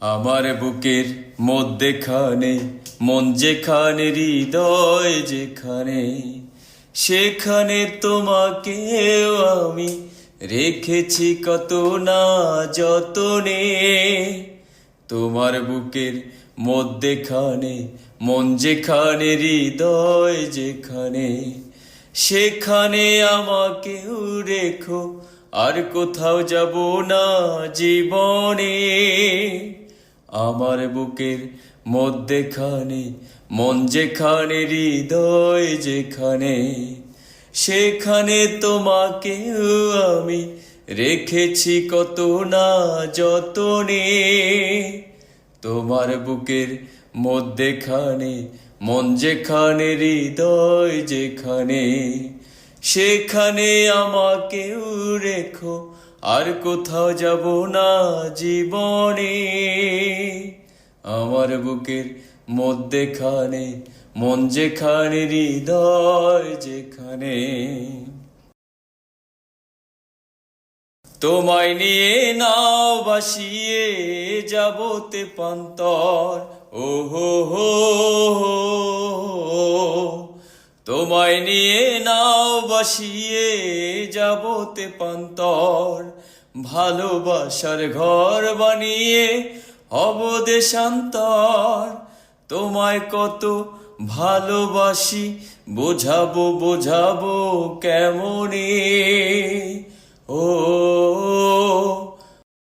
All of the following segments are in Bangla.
আমার বুকের মধ্যেখানে মন যেখানে, হৃদয় যেখানে, সেখানে তোমাকে আমি রেখেছি কত না যতনে। তোমার বুকের মধ্যেখানে মন যেখানে, হৃদয় যেখানে, সেখানে আমাকে রেখো, আর কোথাও যাব না জীবনে। আমার বুকের মধ্যেখানে, মন যেখানে, হৃদয় যেখানে, সেখানে তোমাকে আমি রেখেছি কত না যতনে। তোমার বুকের মধ্যেখানে, মন যেখানে, হৃদয় যেখানে, সেখানে আমাকে রেখো আর কোথাও যাব না জীবনে। আমার বুকের মধ্যেখানে, মন যেখানে, হৃদয় যেখানে। তোমায় নিয়ে নাও বাসিয়ে যাবতে পান্তর ও হো হো হো। তোমায় নিয়ে নাও বাসিয়ে যাবতে পান্তর ভালোবাসার ঘর বানিয়ে হব দেশান্তর। তোমায় কত ভালোবাসি, বোঝাবো বোঝাবো কেমনে? ও,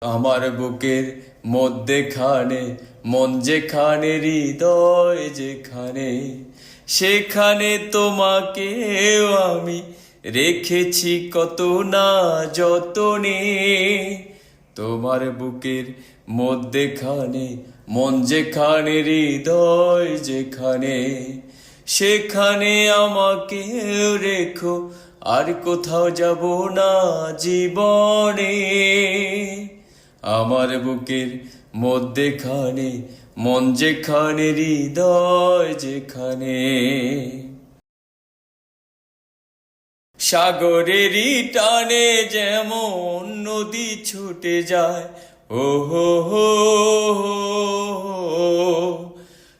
আমার বুকের মধ্যেখানে, মন যেখানে, হৃদয় যেখানে সেখানে তোমাকে আমি রেখেছি কত না যতনে। তোমার বুকের মধ্যেখানে, মন যেখানে, হৃদয় যেখানে, সেখানে আমাকে রেখো। আর কোথাও যাব না জীবনে। আমার বুকের মধ্যেখানে মন যেখানে, হৃদয় যেখানে সাগরেরই টানে যেমন নদী ছুটে যায় ও হো হো।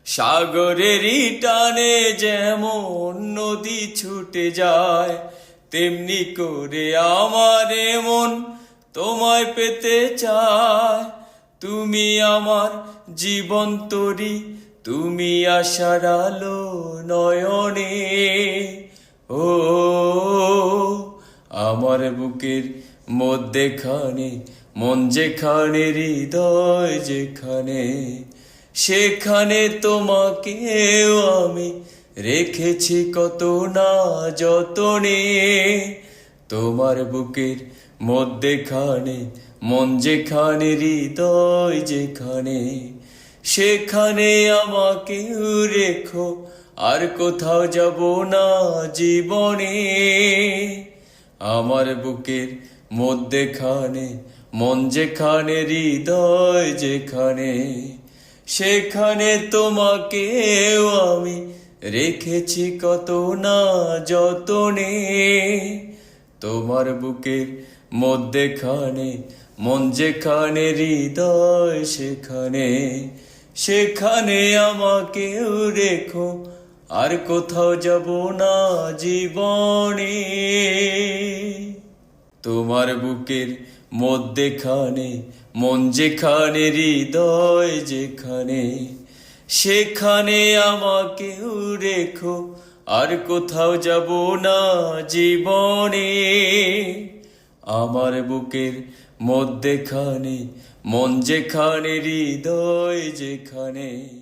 সাগরেরই টানে যেমন নদী ছুটে যায়, তেমনি করে আমার মন তোমায় পেতে চায় তুমি আমার জীবন তরি, তুমি আশার আলো নয়নে। ও, আমার বুকের মধ্যেখানে, মন যেখানে, হৃদয় যেখানে, সেখানে তোমাকে আমি রেখেছি কত না যতনে। তোমার বুকের মধ্যেখানে মন যেখানে, হৃদয় যেখানে, সেখানে আমাকে রেখো। আর কোথাও যাব না জীবনে। আমার বুকের মধ্যেখানে, মন যেখানে, হৃদয় যেখানে, সেখানে তোমাকে আমি রেখেছি কত না যতনে। তোমার বুকের মধ্যেখানে, মন যেখানে, হৃদয় সেখানে। সেখানে আমাকে রেখো, আর কোথাও যাব না জীবনে। তোমার বুকের মধ্যেখানে, মন যেখানে, হৃদয় যেখানে। সেখানে আমাকে রেখো, আর কোথাও যাব না জীবনে। আমার বুকের মধ্যেখানে মন যেখানে হৃদয় যেখানে।